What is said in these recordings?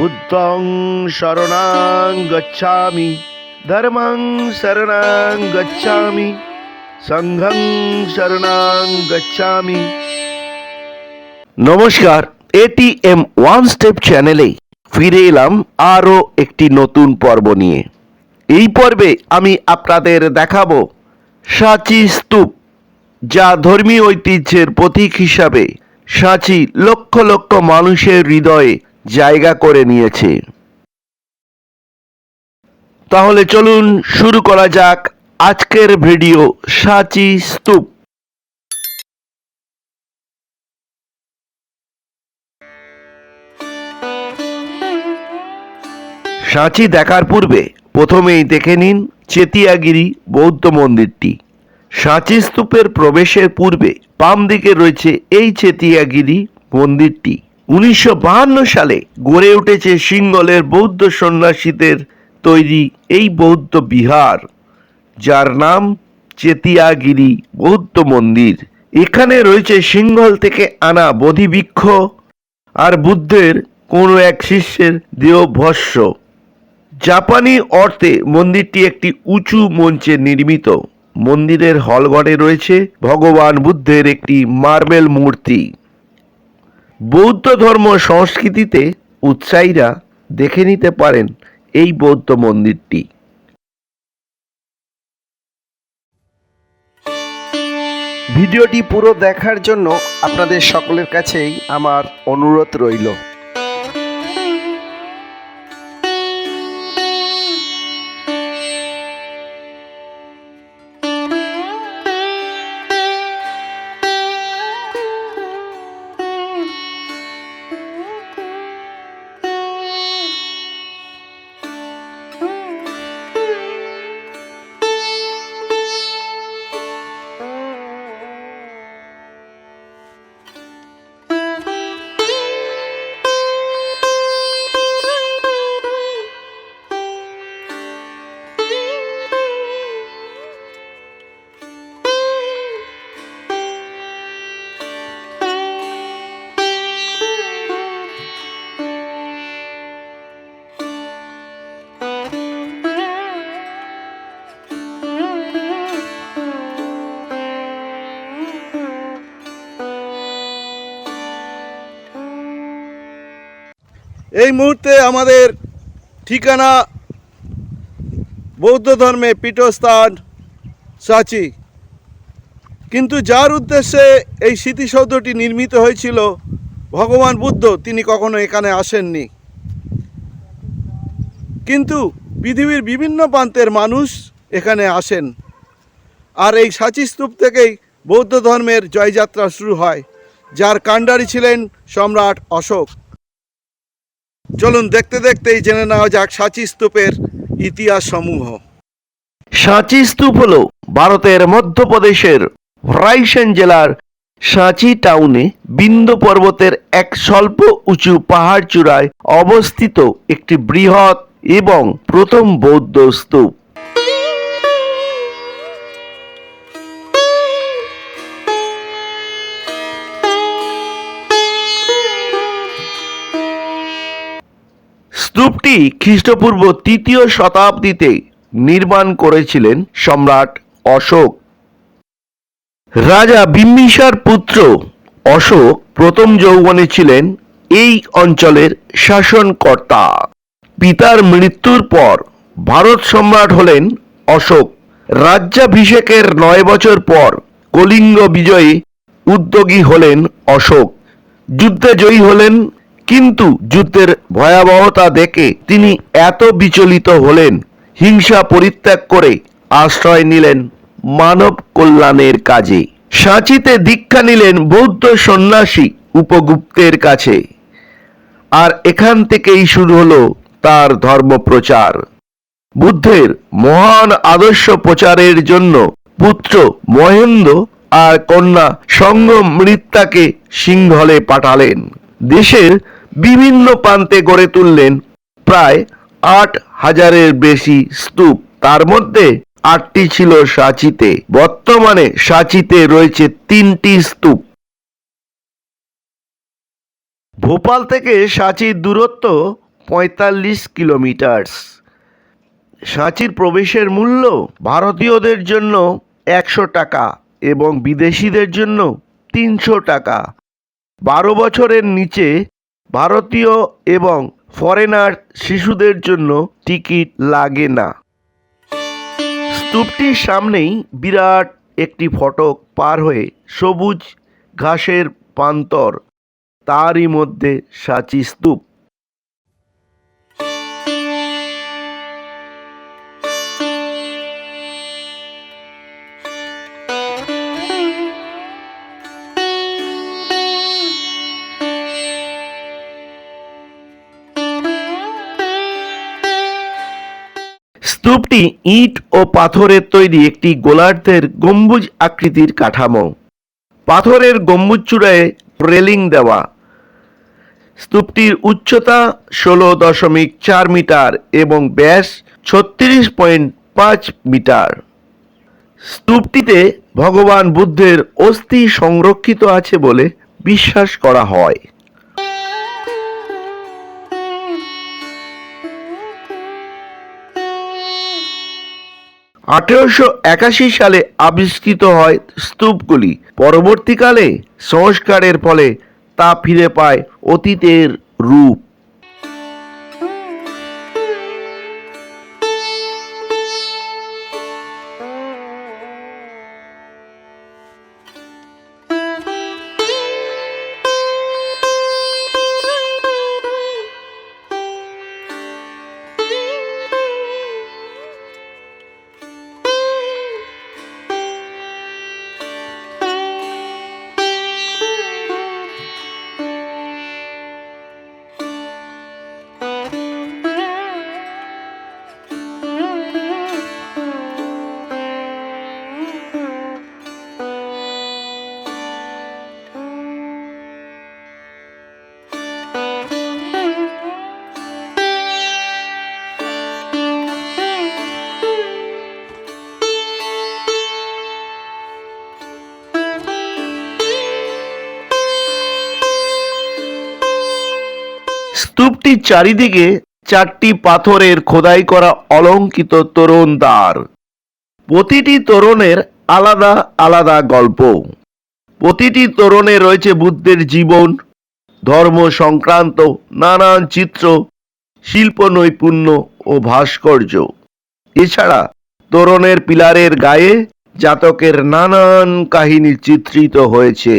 বুদ্ধং শরণাং গচ্ছামি ধর্মং শরণাং গচ্ছামি সংঘং শরণাং গচ্ছামি নমস্কার ATM one step চ্যানেলে ফিরে এলাম আরও একটি নতুন পর্ব নিয়ে। এই পর্বে আমি আপনাদের দেখাবো সাঁচি স্তূপ, যা ধর্মীয় ঐতিহ্যের প্রতীক হিসাবে সাঁচি লক্ষ লক্ষ মানুষের হৃদয়ে জায়গা করে নিয়েছে। তাহলে চলুন শুরু করা যাক আজকের ভিডিও সাঁচি স্তূপ। সাঁচি দেখার পূর্বে প্রথমেই দেখে নিন চেতিয়াগিরি বৌদ্ধ মন্দিরটি। সাঁচি স্তূপের প্রবেশের পূর্বে বাম দিকে রয়েছে এই চেতিয়াগিরি মন্দিরটি। উনিশশো সালে গড়ে উঠেছে সিঙ্গলের বৌদ্ধ সন্ন্যাসীদের তৈরি এই বৌদ্ধ বিহার, যার নাম চেতিয়াগিরি বৌদ্ধ মন্দির। এখানে রয়েছে সিংহল থেকে আনা বোধিবৃক্ষ আর বুদ্ধের কোনো এক শিষ্যের দেহভস্য। জাপানি অর্থে মন্দিরটি একটি উঁচু মঞ্চে নির্মিত। মন্দিরের হলঘরে রয়েছে ভগবান বুদ্ধের একটি মার্বেল মূর্তি। বৌদ্ধ ধর্ম সংস্কৃতিতে উৎসাহীরা দেখে নিতে পারেন এই বৌদ্ধ মন্দিরটি। ভিডিওটি পুরো দেখার জন্য আপনাদের সকলের কাছেই আমার অনুরোধ রইল। এই মুহূর্তে আমাদের ঠিকানা বৌদ্ধ ধর্মে পীঠস্থান সাচি। কিন্তু যার উদ্দেশ্যে এই স্মৃতিসৌধটি নির্মিত হয়েছিল, ভগবান বুদ্ধ তিনি কখনো এখানে আসেননি। কিন্তু পৃথিবীর বিভিন্ন প্রান্তের মানুষ এখানে আসেন। আর এই সাচি স্তূপ থেকেই বৌদ্ধ ধর্মের জয়যাত্রা শুরু হয়, যার কাণ্ডারি ছিলেন সম্রাট অশোক। চলুন দেখতে দেখতেই জেনে নেওয়া যাক সাঁচি স্তূপের ইতিহাস সমূহ। সাঁচি স্তূপ হল ভারতের মধ্যপ্রদেশের রাইসেন জেলার সাঁচি টাউনে বিন্দ পর্বতের এক স্বল্প উঁচু পাহাড় চূড়ায় অবস্থিত একটি বৃহৎ এবং প্রথম বৌদ্ধ স্তূপ। স্তূপটি খ্রিস্টপূর্ব তৃতীয় শতাব্দীতে নির্মাণ করেছিলেন সম্রাট অশোক। রাজা বিম্বিসার পুত্র অশোক প্রথম যৌবনে ছিলেন এই অঞ্চলের শাসনকর্তা। পিতার মৃত্যুর পর ভারত সম্রাট হলেন অশোক। রাজ্যাভিষেকের নয় বছর পর কলিঙ্গ বিজয়ী উদ্যোগী হলেন অশোক। যুদ্ধে জয়ী হলেন কিন্তু যুদ্ধের ভয়াবহতা দেখে তিনি এত বিচলিত হলেন, হিংসা পরিত্যাগ করে আশ্রয় নিলেন মানব কল্যাণের কাজে। সাঁচিতে দীক্ষা নিলেন বৌদ্ধ সন্ন্যাসী উপগুপ্তের কাছে। আর এখান থেকেই শুরু হলো তার ধর্মপ্রচার। বুদ্ধের মহান আদর্শ প্রচারের জন্য পুত্র মহেন্দ্র আর কন্যা সঙ্গ মৃত্তাকে সিংহলে পাঠালেন। দেশের বিভিন্ন প্রান্তে গড়ে তুললেন প্রায় আট হাজারের বেশি স্তূপ। তার মধ্যে আটটি ছিল সাঁচিতে। বর্তমানে সাঁচিতে রয়েছে তিনটি স্তূপ। ভোপাল থেকে সাঁচির দূরত্ব পঁয়তাল্লিশ কিলোমিটার সাঁচির প্রবেশের মূল্য ভারতীয়দের জন্য একশো টাকা এবং বিদেশিদের জন্য তিনশো টাকা। বারো বছরের নিচে ভারতীয় এবং ফরেনার শিশুদের জন্য টিকিট লাগে না। স্তূপটির সামনেই বিরাট একটি ফটক পার হয়ে সবুজ ঘাসের প্রান্তর তারই মধ্যে সাঁচি স্তূপ। স্তূপটি ইট ও পাথরের তৈরি একটি গোলার্ধের গম্বুজ আকৃতির কাঠামো। পাথরের গম্বুজ চূড়ায় রেলিং দেওয়া। স্তূপটির উচ্চতা ষোলো দশমিক চার মিটার এবং ব্যাস ছত্রিশ পয়েন্ট পাঁচ মিটার। স্তূপটিতে ভগবান বুদ্ধের অস্থি সংরক্ষিত আছে বলে বিশ্বাস করা হয়। আঠেরোশো একাশি সালে আবিষ্কৃত হয় স্তূপগুলি। পরবর্তীকালে সংস্কারের ফলে তা ফিরে পায় অতীতের রূপ। স্তূপটির চারিদিকে চারটি পাথরের খোদাই করা অলঙ্কিত তোরণ দ্বার। প্রতিটি তোরণের আলাদা আলাদা গল্প। প্রতিটি তোরণে রয়েছে বুদ্ধের জীবন, ধর্ম সংক্রান্ত, নানান চিত্র, শিল্প নৈপুণ্য ও ভাস্কর্য। এছাড়া তোরণের পিলারের গায়ে জাতকের নানান কাহিনী চিত্রিত হয়েছে।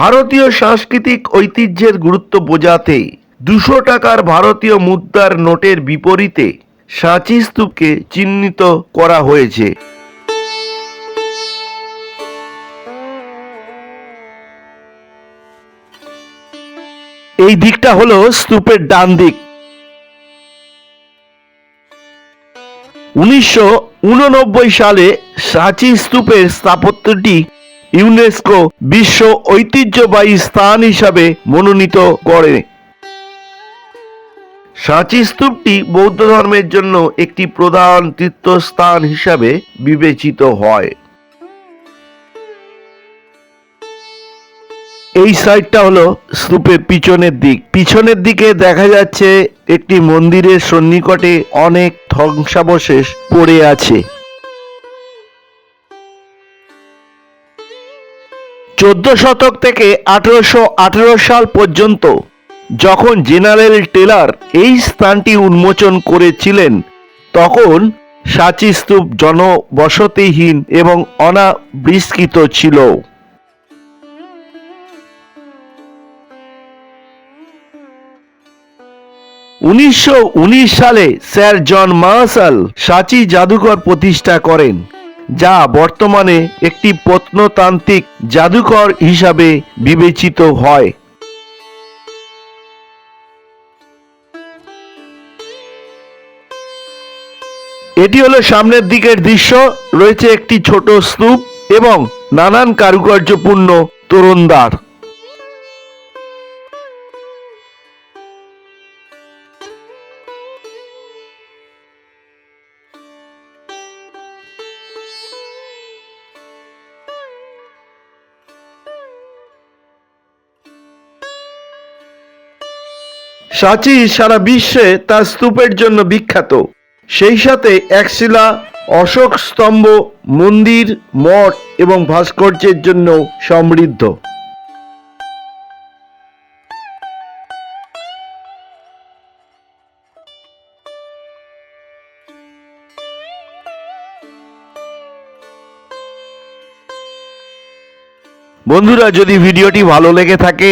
ভারতীয় সাংস্কৃতিক ঐতিহ্যের গুরুত্ব বোঝাতে দুশো টাকার ভারতীয় মুদ্রার নোটের বিপরীতে সাঁচি স্তূপকে চিহ্নিত করা হয়েছে। এই দিকটা হলো স্তূপের ডান দিক। উনিশশো উননব্বই সালে সাঁচি স্তূপের স্থাপত্যটি ইউনেস্কো বিশ্ব ঐতিহ্যবাহী স্থান হিসাবে মনোনীত করে। সাঁচি স্তূপটি বৌদ্ধ ধর্মের জন্য একটি প্রধান তীর্থস্থান হিসাবে বিবেচিত হয়। এই সাইডটা হলো স্তূপের পিছনের দিক। পিছনের দিকে দেখা যাচ্ছে একটি মন্দিরের সন্নিকটে অনেক ধ্বংসাবশেষ পড়ে আছে। চোদ্দ শতক থেকে আঠেরোশো আঠেরো সাল পর্যন্ত যখন জেনারেল টেলার এই স্থানটি উন্মোচন করেছিলেন, তখন সাঁচি স্তূপ জনবসতিহীন এবং অনাবিষ্কৃত ছিল। উনিশশো উনিশ সালে স্যার জন মার্শাল সাঁচি জাদুঘর প্রতিষ্ঠা করেন। যা বর্তমানে একটি প্রত্নতান্ত্রিক জাদুঘর হিসাবে বিবেচিত হয়। এটি হলো সামনের দিকের দৃশ্য, রয়েছে একটি ছোট স্তূপ এবং নানান কারুকার্যপূর্ণ তোরণদ্বার। সাঁচি সারা বিশ্বে তার স্তূপের জন্য বিখ্যাত। সেই সাথে একশিলা অশোক স্তম্ভ, মন্দির, মঠ এবং ভাস্কর্যের জন্য সমৃদ্ধ। বন্ধুরা, যদি ভিডিওটি ভালো লেগে থাকে,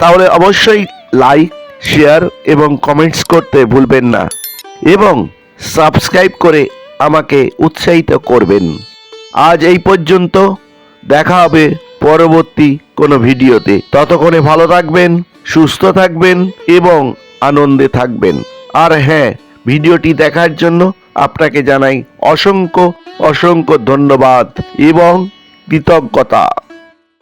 তাহলে অবশ্যই লাইক শেয়ার এবং কমেন্টস করতে ভুলবেন না এবং সাবস্ক্রাইব করে আমাকে উৎসাহিত করবেন। আজ এই পর্যন্ত, দেখা হবে পরবর্তী কোনো ভিডিওতে। ততক্ষণে ভালো থাকবেন, সুস্থ থাকবেন এবং আনন্দে থাকবেন। আর হ্যাঁ ভিডিওটি দেখার জন্য আপনাকে জানাই অসংখ্য অসংখ্য ধন্যবাদ এবং কৃতজ্ঞতা।